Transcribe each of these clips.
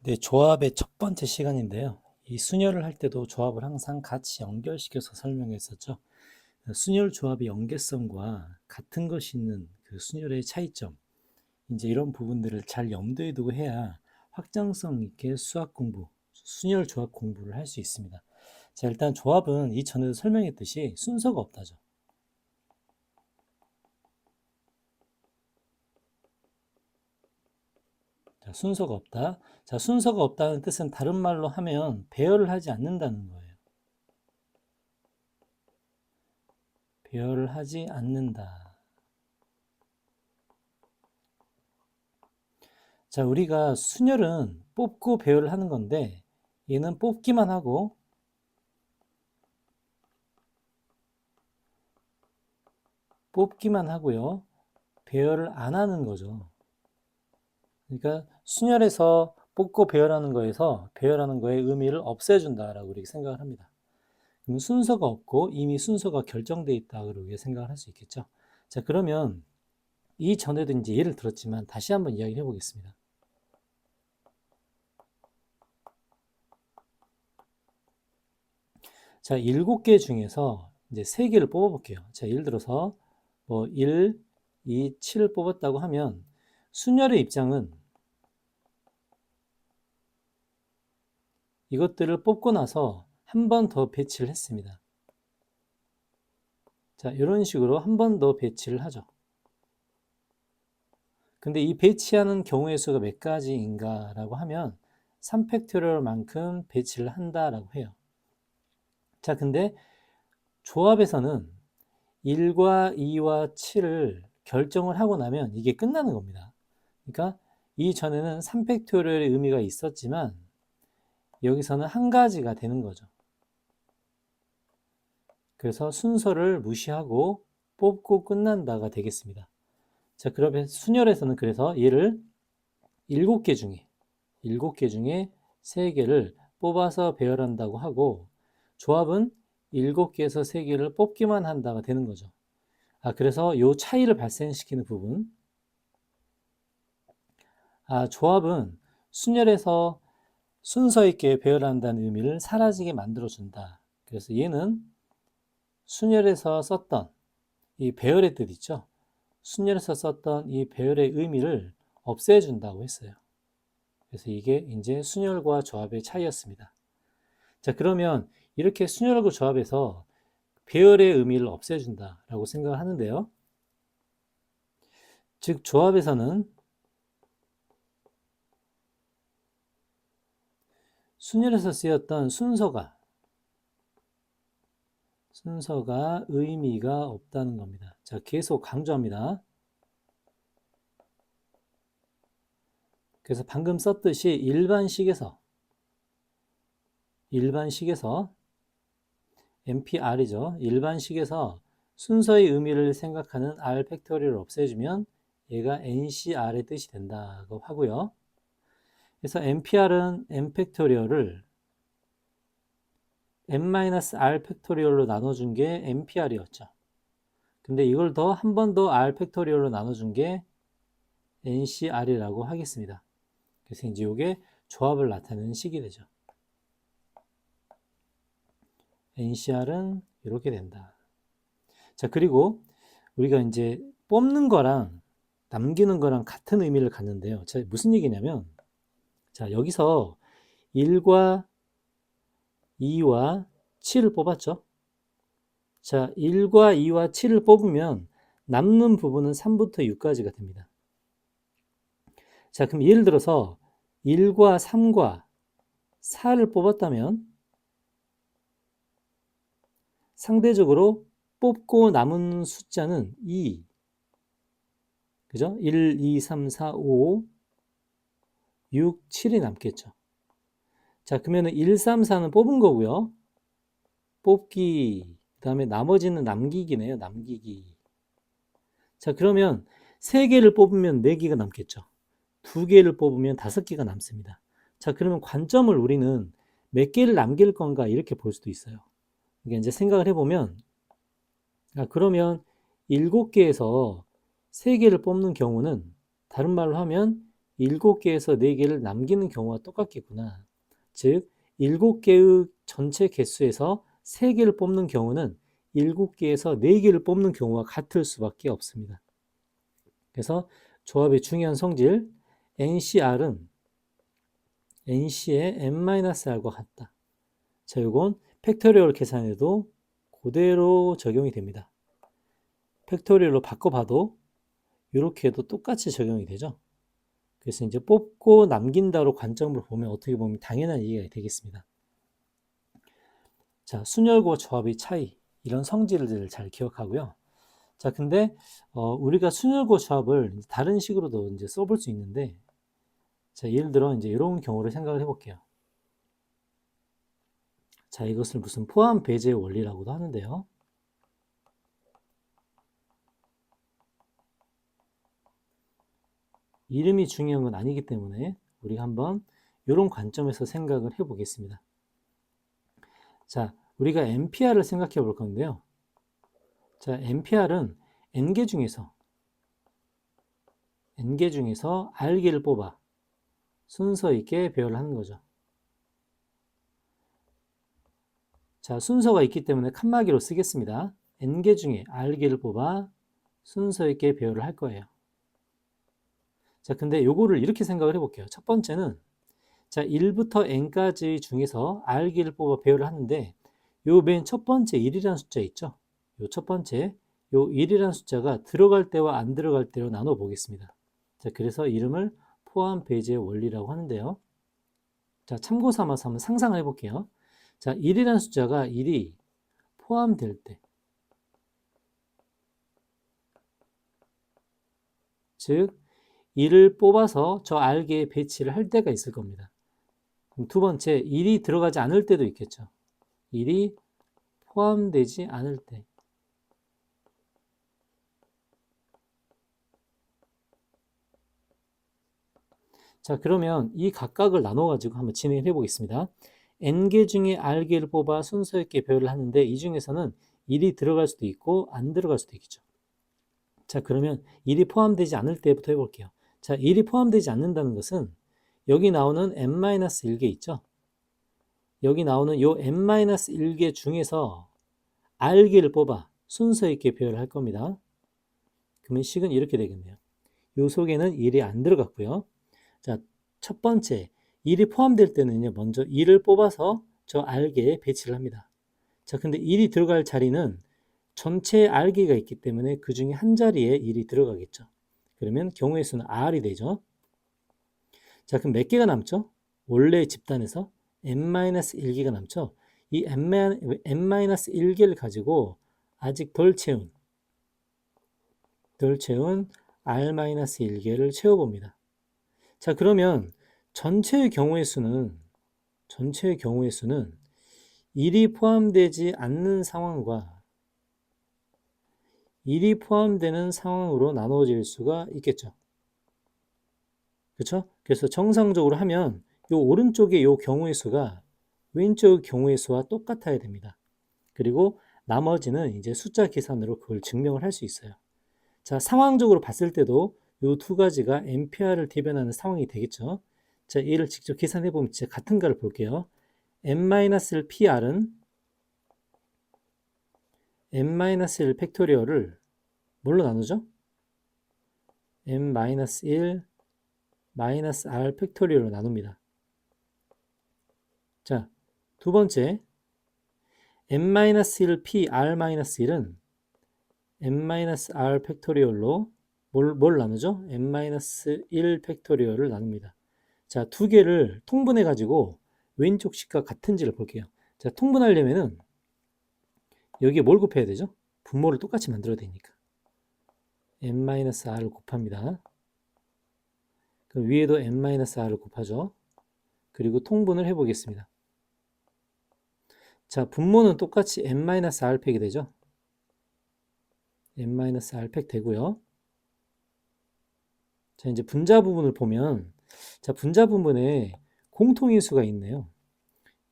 네, 조합의 첫 번째 시간인데요. 이 순열을 할 때도 조합을 항상 같이 연결시켜서 설명했었죠. 순열 조합의 연계성과 같은 것이 있는 그 순열의 차이점, 이제 이런 부분들을 잘 염두에 두고 해야 확장성 있게 수학 공부, 순열 조합 공부를 할 수 있습니다. 자, 일단 조합은 이전에도 설명했듯이 순서가 없다죠. 자, 순서가 없다. 자, 순서가 없다는 뜻은 다른 말로 하면 배열을 하지 않는다는 거예요. 배열을 하지 않는다. 자, 우리가 순열은 뽑고 배열을 하는 건데 얘는 뽑기만 하고 뽑기만 하고요. 배열을 안 하는 거죠. 그러니까 순열에서 뽑고 배열하는 거에서 배열하는 거의 의미를 없애준다라고 우리가 생각을 합니다. 그럼 순서가 없고 이미 순서가 결정되어 있다고 우리가 생각을 할 수 있겠죠. 자, 그러면 이 전에도 이제 예를 들었지만 다시 한번 이야기를 해보겠습니다. 자, 일곱 개 중에서 이제 세 개를 뽑아볼게요. 자, 예를 들어서 뭐 1, 2, 7을 뽑았다고 하면 순열의 입장은 이것들을 뽑고 나서 한 번 더 배치를 했습니다. 자, 이런 식으로 한 번 더 배치를 하죠. 근데 이 배치하는 경우의 수가 몇 가지인가 라고 하면 3팩토리얼만큼 배치를 한다라고 해요. 자, 근데 조합에서는 1과 2와 7을 결정을 하고 나면 이게 끝나는 겁니다. 그러니까 이전에는 3팩토리얼의 의미가 있었지만 여기서는 한 가지가 되는 거죠. 그래서 순서를 무시하고 뽑고 끝난다가 되겠습니다. 자, 그러면 순열에서는 그래서 얘를 7개 중에 7개 중에 3개를 뽑아서 배열한다고 하고 조합은 7개에서 3개를 뽑기만 한다가 되는 거죠. 아, 그래서 이 차이를 발생시키는 부분 아, 조합은 순열에서 순서 있게 배열한다는 의미를 사라지게 만들어준다. 그래서 얘는 순열에서 썼던 이 배열의 뜻 있죠. 순열에서 썼던 이 배열의 의미를 없애준다고 했어요. 그래서 이게 이제 순열과 조합의 차이였습니다. 자, 그러면 이렇게 순열과 조합에서 배열의 의미를 없애준다라고 생각을 하는데요. 즉, 조합에서는 순열에서 쓰였던 순서가 순서가 의미가 없다는 겁니다. 자, 계속 강조합니다. 그래서 방금 썼듯이 일반식에서 일반식에서 NPR이죠. 일반식에서 순서의 의미를 생각하는 R 팩토리를 없애주면 얘가 NCR의 뜻이 된다고 하고요. 그래서 NPR은 n 팩토리얼을 n-r 팩토리얼로 나눠준 게 NPR이었죠. 근데 이걸 더 한 번 더 r 팩토리얼로 나눠준 게 NCR이라고 하겠습니다. 그래서 이제 이게 조합을 나타내는 식이 되죠. NCR은 이렇게 된다. 자, 그리고 우리가 이제 뽑는 거랑 남기는 거랑 같은 의미를 갖는데요. 자, 무슨 얘기냐면 자, 여기서 1과 2와 7을 뽑았죠. 자, 1과 2와 7을 뽑으면 남는 부분은 3부터 6까지가 됩니다. 자, 그럼 예를 들어서 1과 3과 4를 뽑았다면 상대적으로 뽑고 남은 숫자는 2. 그죠? 1, 2, 3, 4, 5, 6, 7이 남겠죠. 자, 그러면 1, 3, 4는 뽑은 거고요. 뽑기, 그 다음에 나머지는 남기기네요. 남기기. 자, 그러면 3개를 뽑으면 4개가 남겠죠. 2개를 뽑으면 5개가 남습니다. 자, 그러면 관점을 우리는 몇 개를 남길 건가 이렇게 볼 수도 있어요. 이게 이제 생각을 해보면, 아, 그러면 7개에서 3개를 뽑는 경우는 다른 말로 하면 7개에서 4개를 남기는 경우와 똑같겠구나. 즉 7개의 전체 개수에서 3개를 뽑는 경우는 7개에서 4개를 뽑는 경우와 같을 수밖에 없습니다. 그래서 조합의 중요한 성질 NCR은 NC의 n-r과 같다. 자, 이건 팩토리얼 계산에도 그대로 적용이 됩니다. 팩토리얼로 바꿔봐도 이렇게 해도 똑같이 적용이 되죠. 그래서 이제 뽑고 남긴다로 관점을 보면 어떻게 보면 당연한 이해가 되겠습니다. 자, 순열과 조합의 차이, 이런 성질들을 잘 기억하고요. 자, 근데 어, 우리가 순열고 조합을 다른 식으로도 이제 써볼 수 있는데, 자, 예를 들어 이제 이런 경우를 생각을 해볼게요. 자, 이것을 무슨 포함 배제 원리라고도 하는데요. 이름이 중요한 건 아니기 때문에 우리가 한번 이런 관점에서 생각을 해 보겠습니다. 자, 우리가 NPR을 생각해 볼 건데요. 자, NPR은 N개 중에서 N개 중에서 R개를 뽑아 순서 있게 배열을 하는 거죠. 자, 순서가 있기 때문에 칸막이로 쓰겠습니다. N개 중에 R개를 뽑아 순서 있게 배열을 할 거예요. 자, 근데 요거를 이렇게 생각을 해볼게요. 첫 번째는 자, 1부터 n까지 중에서 r기를 뽑아 배열을 하는데 요 맨 첫 번째 1이라는 숫자 있죠? 요 첫 번째 요 1이라는 숫자가 들어갈 때와 안 들어갈 때로 나눠 보겠습니다. 자, 그래서 이름을 포함 배제의 원리라고 하는데요. 자, 참고 삼아서 한번 상상을 해볼게요. 자, 1이라는 숫자가 1이 포함될 때, 즉, 1을 뽑아서 저 알개에 배치를 할 때가 있을 겁니다. 두 번째, 1이 들어가지 않을 때도 있겠죠. 1이 포함되지 않을 때. 자, 그러면 이 각각을 나눠가지고 한번 진행을 해보겠습니다. n개 중에 r개를 뽑아 순서 있게 배열을 하는데 이 중에서는 1이 들어갈 수도 있고 안 들어갈 수도 있겠죠. 자, 그러면 1이 포함되지 않을 때부터 해볼게요. 자, 1이 포함되지 않는다는 것은 여기 나오는 n-1개 있죠? 여기 나오는 요 n-1개 중에서 r개를 뽑아 순서 있게 배열을 할 겁니다. 그러면 식은 이렇게 되겠네요. 요 속에는 1이 안 들어갔고요. 자, 첫 번째 1이 포함될 때는요. 먼저 1을 뽑아서 저 r개에 배치를 합니다. 자, 근데 1이 들어갈 자리는 전체 r개가 있기 때문에 그 중에 한 자리에 1이 들어가겠죠. 그러면 경우의 수는 R이 되죠. 자, 그럼 몇 개가 남죠? 원래 집단에서 n-1개가 남죠. 이 n-1개를 가지고 아직 덜 채운 덜 채운 r-1개를 채워봅니다. 자, 그러면 전체의 경우의 수는 전체의 경우의 수는 1이 포함되지 않는 상황과 1이 포함되는 상황으로 나눠질 수가 있겠죠. 그렇죠? 그래서 정상적으로 하면 이 오른쪽의 이 경우의 수가 왼쪽 경우의 수와 똑같아야 됩니다. 그리고 나머지는 이제 숫자 계산으로 그걸 증명을 할 수 있어요. 자, 상황적으로 봤을 때도 이 두 가지가 NPR을 대변하는 상황이 되겠죠. 자, 얘를 직접 계산해 보면 진짜 같은가를 볼게요. n-PR은 n-1 팩토리얼을 뭘로 나누죠? n-1 마이너스 r 팩토리얼로 나눕니다. 자, 두 번째 n-1 p r-1은 n-r 팩토리얼로 뭘, 뭘 나누죠? n-1 팩토리얼을 나눕니다. 자, 두 개를 통분해 가지고 왼쪽 식과 같은지를 볼게요. 자, 통분하려면은 여기에 뭘 곱해야 되죠? 분모를 똑같이 만들어야 되니까. n-r을 곱합니다. 그럼 위에도 n-r을 곱하죠. 그리고 통분을 해보겠습니다. 자, 분모는 똑같이 n-r 팩이 되죠. n-r 팩 되고요. 자, 이제 분자 부분을 보면 자, 분자 부분에 공통인수가 있네요.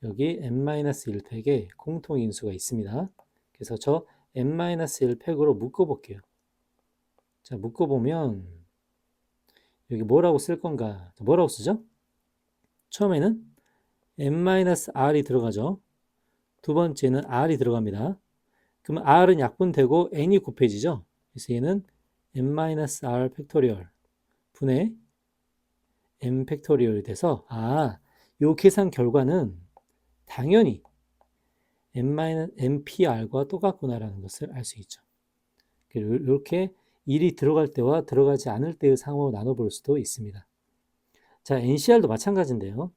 여기 n-1팩에 공통인수가 있습니다. 그래서 저 n-1팩으로 묶어 볼게요. 자, 묶어보면 여기 뭐라고 쓸 건가? 뭐라고 쓰죠? 처음에는 n-r이 들어가죠. 두 번째는 r이 들어갑니다. 그러면 r은 약분되고 n이 곱해지죠. 그래서 얘는 n-r 팩토리얼 분의 n 팩토리얼이 돼서 아, 요 계산 결과는 당연히 n-npr과 똑같구나라는 것을 알 수 있죠. 이렇게 1이 들어갈 때와 들어가지 않을 때의 상황으로 나눠볼 수도 있습니다. 자, NCR도 마찬가지인데요.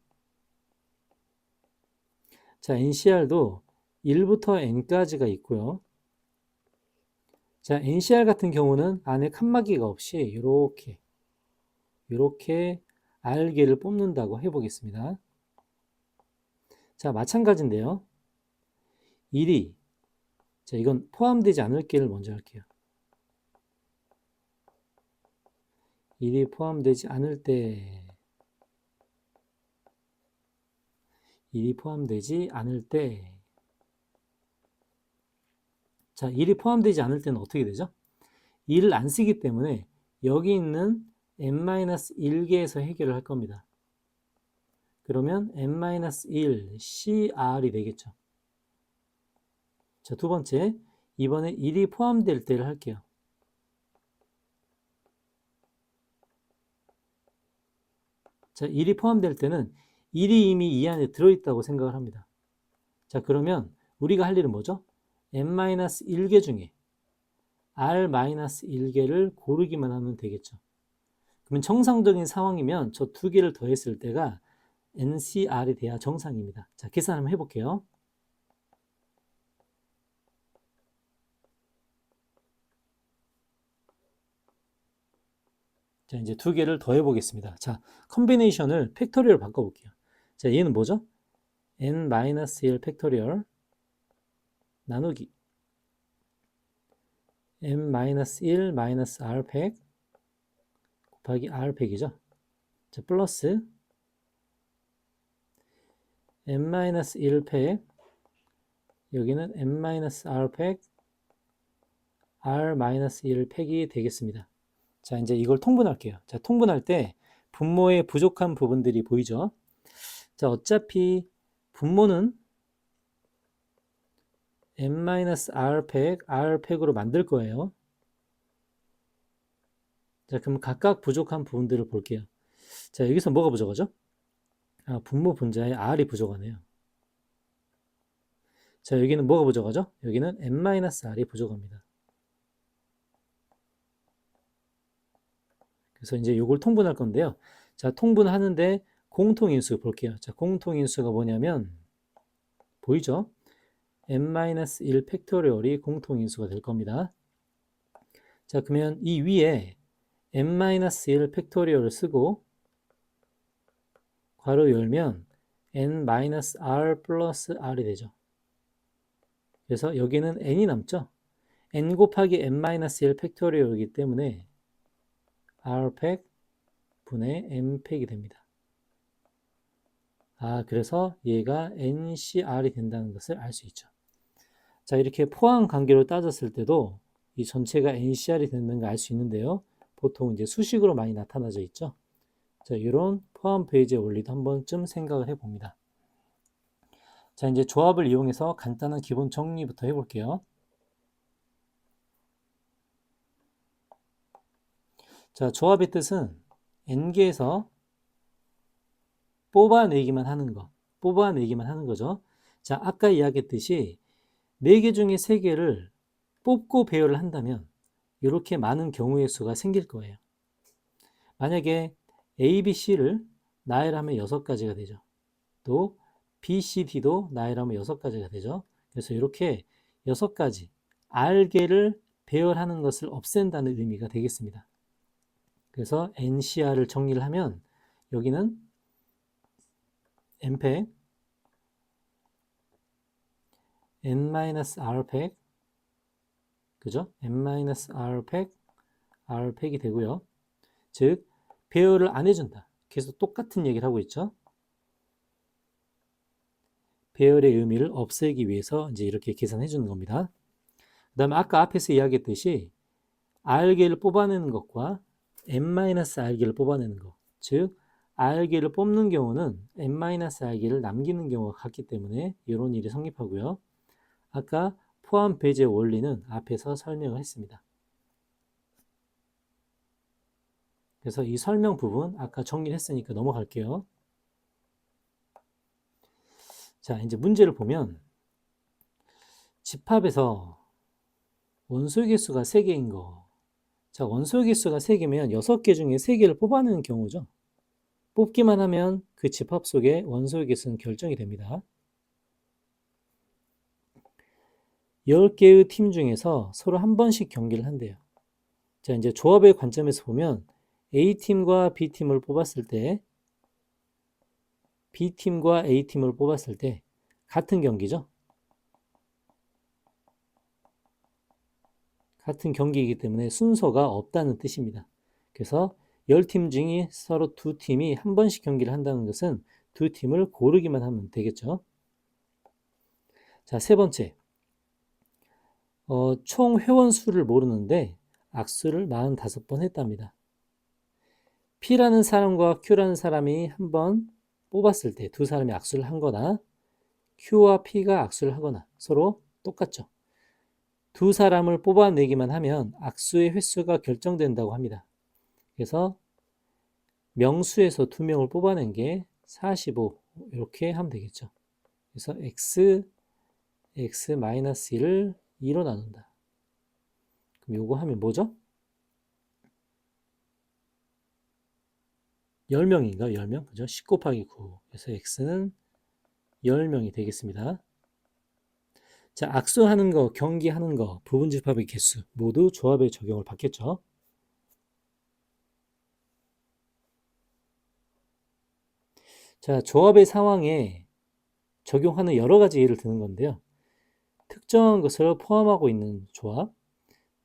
자, NCR도 1부터 n까지가 있고요. 자, NCR 같은 경우는 안에 칸막이가 없이 이렇게 이렇게 알개를 뽑는다고 해보겠습니다. 자, 마찬가지인데요. 1이 자, 이건 포함되지 않을 게를 먼저 할게요. 1이 포함되지 않을 때 1이 포함되지 않을 때 자, 1이 포함되지 않을 때는 어떻게 되죠? 1을 안 쓰기 때문에 여기 있는 n-1개에서 해결을 할 겁니다. 그러면 n-1 CR이 되겠죠. 자, 두 번째, 이번에 1이 포함될 때를 할게요. 자, 1이 포함될 때는 1이 이미 이 안에 들어있다고 생각을 합니다. 자, 그러면 우리가 할 일은 뭐죠? n-1개 중에 r-1개를 고르기만 하면 되겠죠. 그러면 정상적인 상황이면 저 두 개를 더했을 때가 NCR이 돼야 정상입니다. 자, 계산 한번 해볼게요. 자, 이제 두 개를 더해 보겠습니다. 자, 컨비네이션을 팩토리얼 바꿔 볼게요. 자, 얘는 뭐죠? n-1 팩토리얼 나누기 n-1 r 팩 곱하기 r 팩이죠. 자, 플러스 n-1 팩 여기는 n-r 팩 r-1 팩이 되겠습니다. 자, 이제 이걸 통분할게요. 자, 통분할 때 분모의 부족한 부분들이 보이죠? 자, 어차피 분모는 n-r 팩, r 팩으로 만들 거예요. 자, 그럼 각각 부족한 부분들을 볼게요. 자, 여기서 뭐가 부족하죠? 아, 분모 분자에 r이 부족하네요. 자, 여기는 뭐가 부족하죠? 여기는 n-r이 부족합니다. 그래서 이제 이걸 통분할 건데요. 자, 통분하는데 공통인수 볼게요. 자, 공통인수가 뭐냐면 보이죠? n-1 팩토리얼이 공통인수가 될 겁니다. 자, 그러면 이 위에 n-1 팩토리얼을 쓰고 괄호 열면 n-r 플러스 r이 되죠. 그래서 여기는 n이 남죠. n 곱하기 n-1 팩토리얼이기 때문에 r팩 분의 m팩이 됩니다. 아, 그래서 얘가 ncr이 된다는 것을 알 수 있죠. 자, 이렇게 포항 관계로 따졌을 때도 이 전체가 ncr이 되는 걸 알 수 있는데요. 보통 이제 수식으로 많이 나타나져 있죠. 자, 이런 포함 페이지의 원리도 한 번쯤 생각을 해 봅니다. 자, 이제 조합을 이용해서 간단한 기본 정리부터 해볼게요. 자, 조합의 뜻은 n개에서 뽑아내기만 하는 거, 뽑아내기만 하는 거죠. 자, 아까 이야기했듯이 4개 중에 3개를 뽑고 배열을 한다면 이렇게 많은 경우의 수가 생길 거예요. 만약에 A, B, C를 나열하면 6가지가 되죠. 또 B, C, D도 나열하면 6가지가 되죠. 그래서 이렇게 6가지 R개를 배열하는 것을 없앤다는 의미가 되겠습니다. 그래서 NCR을 정리를 하면 여기는 n팩 n-r팩 그죠? n-r팩 r팩이 되고요. 즉 배열을 안 해준다. 계속 똑같은 얘기를 하고 있죠. 배열의 의미를 없애기 위해서 이제 이렇게 계산해 주는 겁니다. 그 다음에 아까 앞에서 이야기했듯이 R개를 뽑아내는 것과 n-r개를 뽑아내는 거. 즉 r개를 뽑는 경우는 n-r개를 남기는 경우가 같기 때문에 이런 일이 성립하고요. 아까 포함 배제 원리는 앞에서 설명을 했습니다. 그래서 이 설명 부분 아까 정리했으니까 넘어갈게요. 자, 이제 문제를 보면 집합에서 원소의 개수가 3개인 거. 자, 원소의 개수가 3개면 6개 중에 3개를 뽑아내는 경우죠. 뽑기만 하면 그 집합 속에 원소의 개수는 결정이 됩니다. 10개의 팀 중에서 서로 한 번씩 경기를 한대요. 자, 이제 조합의 관점에서 보면 A팀과 B팀을 뽑았을 때 B팀과 A팀을 뽑았을 때 같은 경기죠. 같은 경기이기 때문에 순서가 없다는 뜻입니다. 그래서 10팀 중에 서로 두 팀이 한 번씩 경기를 한다는 것은 두 팀을 고르기만 하면 되겠죠. 자, 세 번째. 어, 총 회원 수를 모르는데 악수를 45번 했답니다. P라는 사람과 Q라는 사람이 한 번 뽑았을 때 두 사람이 악수를 한 거나 Q와 P가 악수를 하거나 서로 똑같죠. 두 사람을 뽑아내기만 하면 악수의 횟수가 결정된다고 합니다. 그래서 명수에서 두 명을 뽑아낸 게 45 이렇게 하면 되겠죠. 그래서 x x-1을 2로 나눈다. 그럼 요거 하면 뭐죠? 10명인가? 10명? 그죠? 10 곱하기 9. 그래서 x는 10명이 되겠습니다. 자, 악수하는 거, 경기하는 거, 부분 집합의 개수 모두 조합의 적용을 받겠죠. 자, 조합의 상황에 적용하는 여러 가지 예를 드는 건데요. 특정한 것을 포함하고 있는 조합,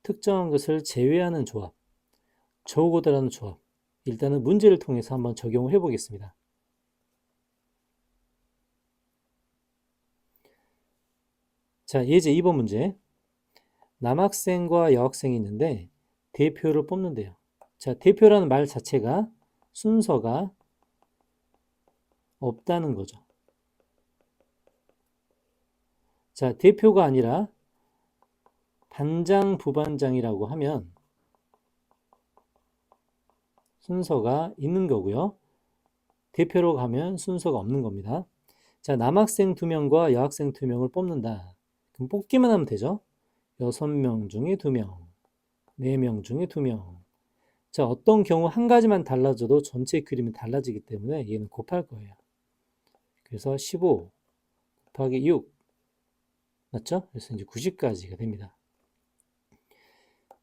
특정한 것을 제외하는 조합, 저우고다라는 조합. 일단은 문제를 통해서 한번 적용을 해 보겠습니다. 자, 예제 2번 문제. 남학생과 여학생이 있는데 대표를 뽑는데요. 자, 대표라는 말 자체가 순서가 없다는 거죠. 자, 대표가 아니라 반장, 부반장이라고 하면 순서가 있는 거고요. 대표로 가면 순서가 없는 겁니다. 자, 남학생 2명과 여학생 2명을 뽑는다. 그럼 뽑기만 하면 되죠. 6명 중에 2명, 4명 중에 2명. 자, 어떤 경우 한 가지만 달라져도 전체 그림이 달라지기 때문에 얘는 곱할 거예요. 그래서 15 곱하기 6 맞죠? 그래서 이제 90까지가 됩니다.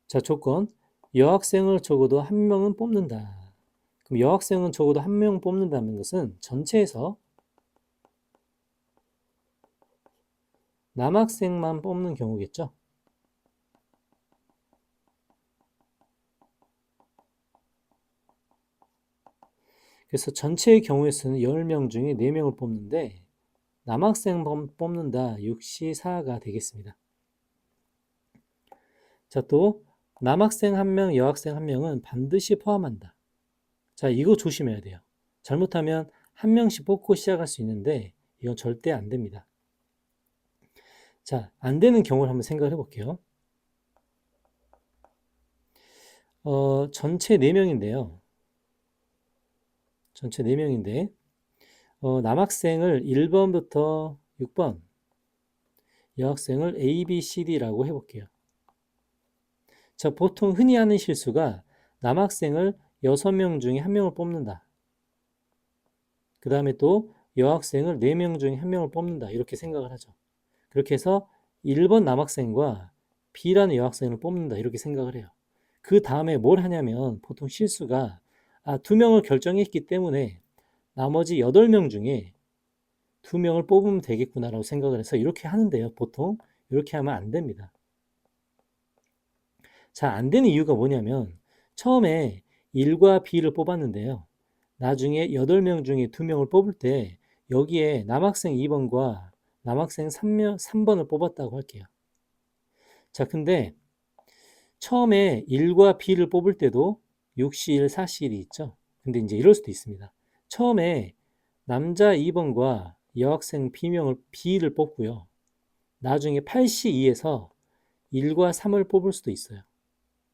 자, 조건 여학생을 적어도 한 명은 뽑는다. 그럼 여학생은 적어도 한 명 뽑는다는 것은 전체에서 남학생만 뽑는 경우겠죠? 그래서 전체의 경우에서는 10명 중에 4명을 뽑는데 남학생 뽑는다 6시 4가 되겠습니다. 자, 또 남학생 한 명, 여학생 한 명은 반드시 포함한다. 자, 이거 조심해야 돼요. 잘못하면 한 명씩 뽑고 시작할 수 있는데 이건 절대 안 됩니다. 자, 안 되는 경우를 한번 생각을 해볼게요. 어, 전체 4명인데요. 전체 4명인데 어, 남학생을 1번부터 6번 여학생을 A, B, C, D라고 해볼게요. 자, 보통 흔히 하는 실수가 남학생을 6명 중에 1명을 뽑는다. 그 다음에 또 여학생을 4명 중에 1명을 뽑는다. 이렇게 생각을 하죠. 그렇게 해서 1번 남학생과 B라는 여학생을 뽑는다. 이렇게 생각을 해요. 그 다음에 뭘 하냐면 보통 실수가 아, 두 명을 결정했기 때문에 나머지 8명 중에 두 명을 뽑으면 되겠구나라고 생각을 해서 이렇게 하는데요. 보통 이렇게 하면 안 됩니다. 자, 안 되는 이유가 뭐냐면 처음에 1과 B를 뽑았는데요. 나중에 8명 중에 2명을 뽑을 때 여기에 남학생 2번과 남학생 3명, 3번을 뽑았다고 할게요. 자, 근데 처음에 1과 B를 뽑을 때도 6시1, 4시1이 있죠. 근데 이제 이럴 수도 있습니다. 처음에 남자 2번과 여학생 B명을 B를 뽑고요. 나중에 8시2에서 1과 3을 뽑을 수도 있어요.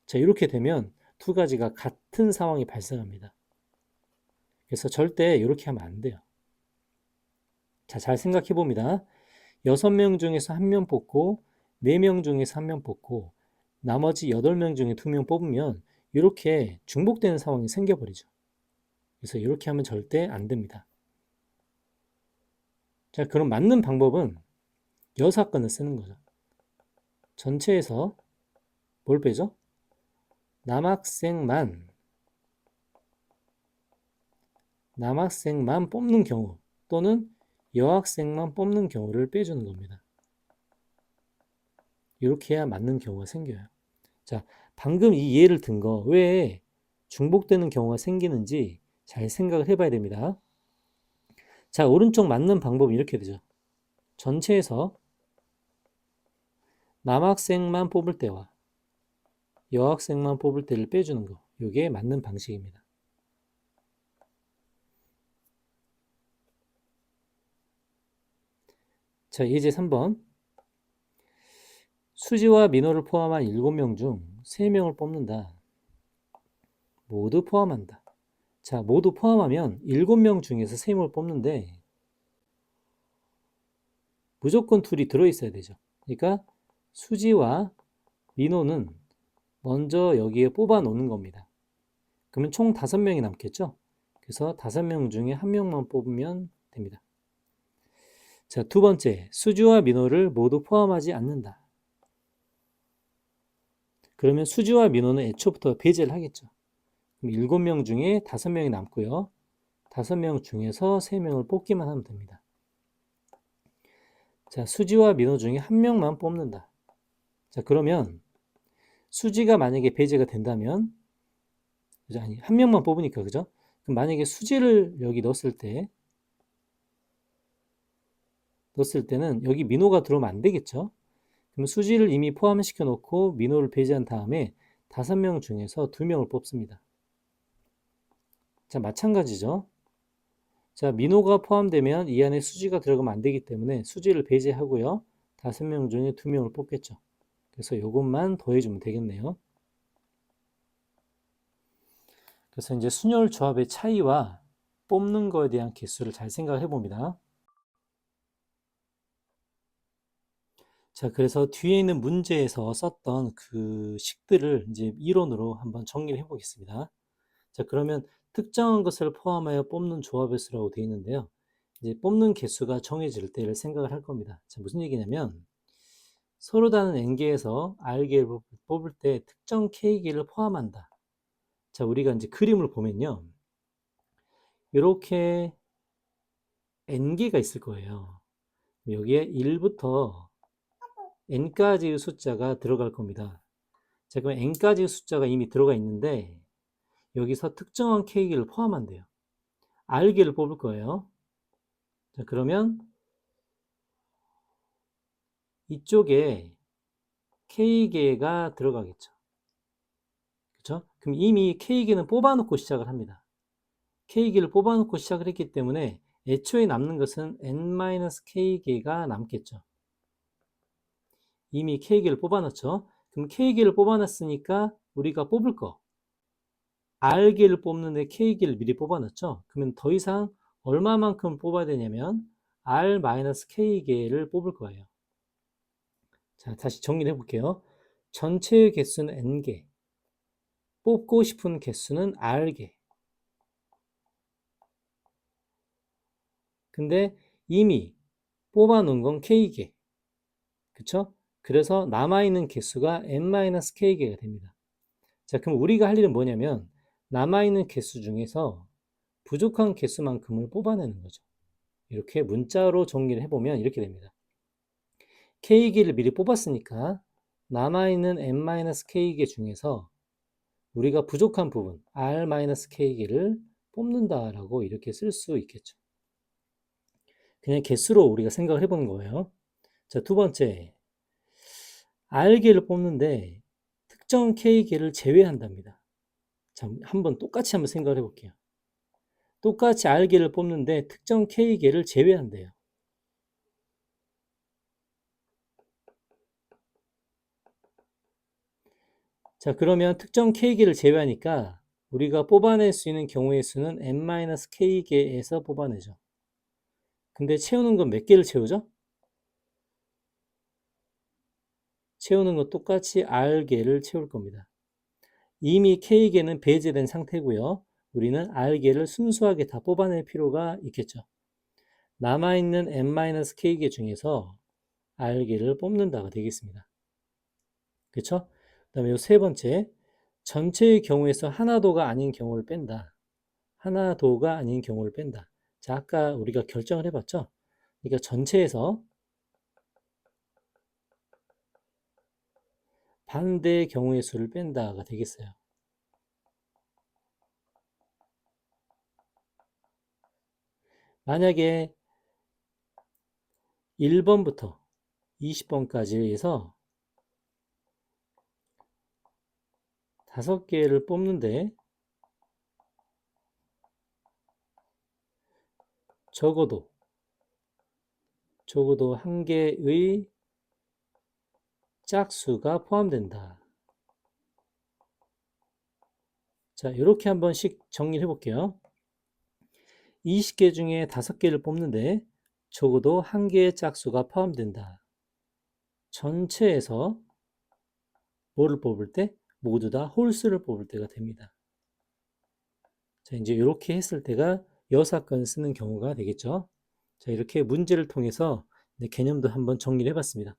자, 이렇게 되면 두 가지가 같은 상황이 발생합니다. 그래서 절대 이렇게 하면 안 돼요. 자, 잘 생각해 봅니다. 6명 중에서 한 명 뽑고 4명 중에서 한 명 뽑고 나머지 8명 중에 2명 뽑으면 이렇게 중복되는 상황이 생겨버리죠. 그래서 이렇게 하면 절대 안 됩니다. 자, 그럼 맞는 방법은 여사건을 쓰는 거죠. 전체에서 뭘 빼죠? 남학생만 남학생만 뽑는 경우 또는 여학생만 뽑는 경우를 빼주는 겁니다. 이렇게 해야 맞는 경우가 생겨요. 자, 방금 이 예를 든 거 왜 중복되는 경우가 생기는지 잘 생각을 해봐야 됩니다. 자, 오른쪽 맞는 방법은 이렇게 되죠. 전체에서 남학생만 뽑을 때와 여학생만 뽑을 때를 빼주는 거. 이게 맞는 방식입니다. 자, 예제 3번. 수지와 민호를 포함한 7명 중 3명을 뽑는다. 모두 포함한다. 자, 모두 포함하면 7명 중에서 3명을 뽑는데 무조건 둘이 들어있어야 되죠. 그러니까 수지와 민호는 먼저 여기에 뽑아 놓는 겁니다. 그러면 총 5명이 남겠죠? 그래서 5명 중에 1명만 뽑으면 됩니다. 자, 두 번째, 수지와 민호를 모두 포함하지 않는다. 그러면 수지와 민호는 애초부터 배제를 하겠죠. 그럼 7명 중에 5명이 남고요. 5명 중에서 3명을 뽑기만 하면 됩니다. 자, 수지와 민호 중에 한 명만 뽑는다. 자, 그러면 수지가 만약에 배제가 된다면? 아니, 한 명만 뽑으니까 그죠? 그럼 만약에 수지를 여기 넣었을 때 넣었을 때는 여기 민호가 들어오면 안 되겠죠? 그럼 수지를 이미 포함시켜 놓고 민호를 배제한 다음에 다섯 명 중에서 두 명을 뽑습니다. 자, 마찬가지죠. 자, 민호가 포함되면 이 안에 수지가 들어가면 안 되기 때문에 수지를 배제하고요. 다섯 명 중에 두 명을 뽑겠죠. 그래서 이것만 더해주면 되겠네요. 그래서 이제 순열 조합의 차이와 뽑는 거에 대한 개수를 잘 생각해 봅니다. 자, 그래서 뒤에 있는 문제에서 썼던 그 식들을 이제 이론으로 한번 정리를 해 보겠습니다. 자, 그러면 특정한 것을 포함하여 뽑는 조합의 수라고 되어 있는데요. 이제 뽑는 개수가 정해질 때를 생각을 할 겁니다. 자, 무슨 얘기냐면 서로 다른 n개에서 r개를 뽑을 때 특정 k개를 포함한다. 자, 우리가 이제 그림을 보면요. 이렇게 n개가 있을 거예요. 여기에 1부터 n까지의 숫자가 들어갈 겁니다. 자, 그럼 n까지의 숫자가 이미 들어가 있는데 여기서 특정한 k개를 포함한대요. r개를 뽑을 거예요. 자, 그러면 이쪽에 K개가 들어가겠죠. 그렇죠? 그럼 이미 K개는 뽑아놓고 시작을 합니다. K개를 뽑아놓고 시작을 했기 때문에 애초에 남는 것은 N-K개가 남겠죠. 이미 K개를 뽑아놨죠. 그럼 K개를 뽑아놨으니까 우리가 뽑을 거 R개를 뽑는데 K개를 미리 뽑아놨죠. 그러면 더 이상 얼마만큼 뽑아야 되냐면 R-K개를 뽑을 거예요. 자, 다시 정리를 해볼게요. 전체의 개수는 n개, 뽑고 싶은 개수는 r개. 근데 이미 뽑아놓은 건 k개. 그쵸? 그래서 남아있는 개수가 n-k개가 됩니다. 자, 그럼 우리가 할 일은 뭐냐면 남아있는 개수 중에서 부족한 개수만큼을 뽑아내는 거죠. 이렇게 문자로 정리를 해보면 이렇게 됩니다. K개를 미리 뽑았으니까 남아있는 n-K개 중에서 우리가 부족한 부분 r-K개를 뽑는다라고 이렇게 쓸 수 있겠죠. 그냥 개수로 우리가 생각을 해보는 거예요. 자, 두 번째. R개를 뽑는데 특정 K개를 제외한답니다. 자, 한번 똑같이 한번 생각을 해볼게요. 똑같이 R개를 뽑는데 특정 K개를 제외한대요. 자, 그러면 특정 K개를 제외하니까 우리가 뽑아낼 수 있는 경우의 수는 n-k개에서 뽑아내죠. 근데 채우는 건 몇 개를 채우죠? 채우는 건 똑같이 R개를 채울 겁니다. 이미 K개는 배제된 상태고요. 우리는 R개를 순수하게 다 뽑아낼 필요가 있겠죠. 남아있는 n-k개 중에서 R개를 뽑는다가 되겠습니다. 그렇죠? 그 다음에 이세 번째, 전체의 경우에서 하나도가 아닌 경우를 뺀다. 하나도가 아닌 경우를 뺀다. 자, 아까 우리가 결정을 해봤죠? 그러니까 전체에서 반대의 경우의 수를 뺀다가 되겠어요. 만약에 1번부터 20번까지 해서 다섯 개를 뽑는데 적어도 적어도 한 개의 짝수가 포함된다. 자, 이렇게 한 번씩 정리를 해볼게요. 20개 중에 5개를 뽑는데 적어도 한 개의 짝수가 포함된다. 전체에서 뭐를 뽑을 때? 모두 다 홀수를 뽑을 때가 됩니다. 자, 이제 이렇게 했을 때가 여사건 쓰는 경우가 되겠죠. 자, 이렇게 문제를 통해서 개념도 한번 정리를 해봤습니다.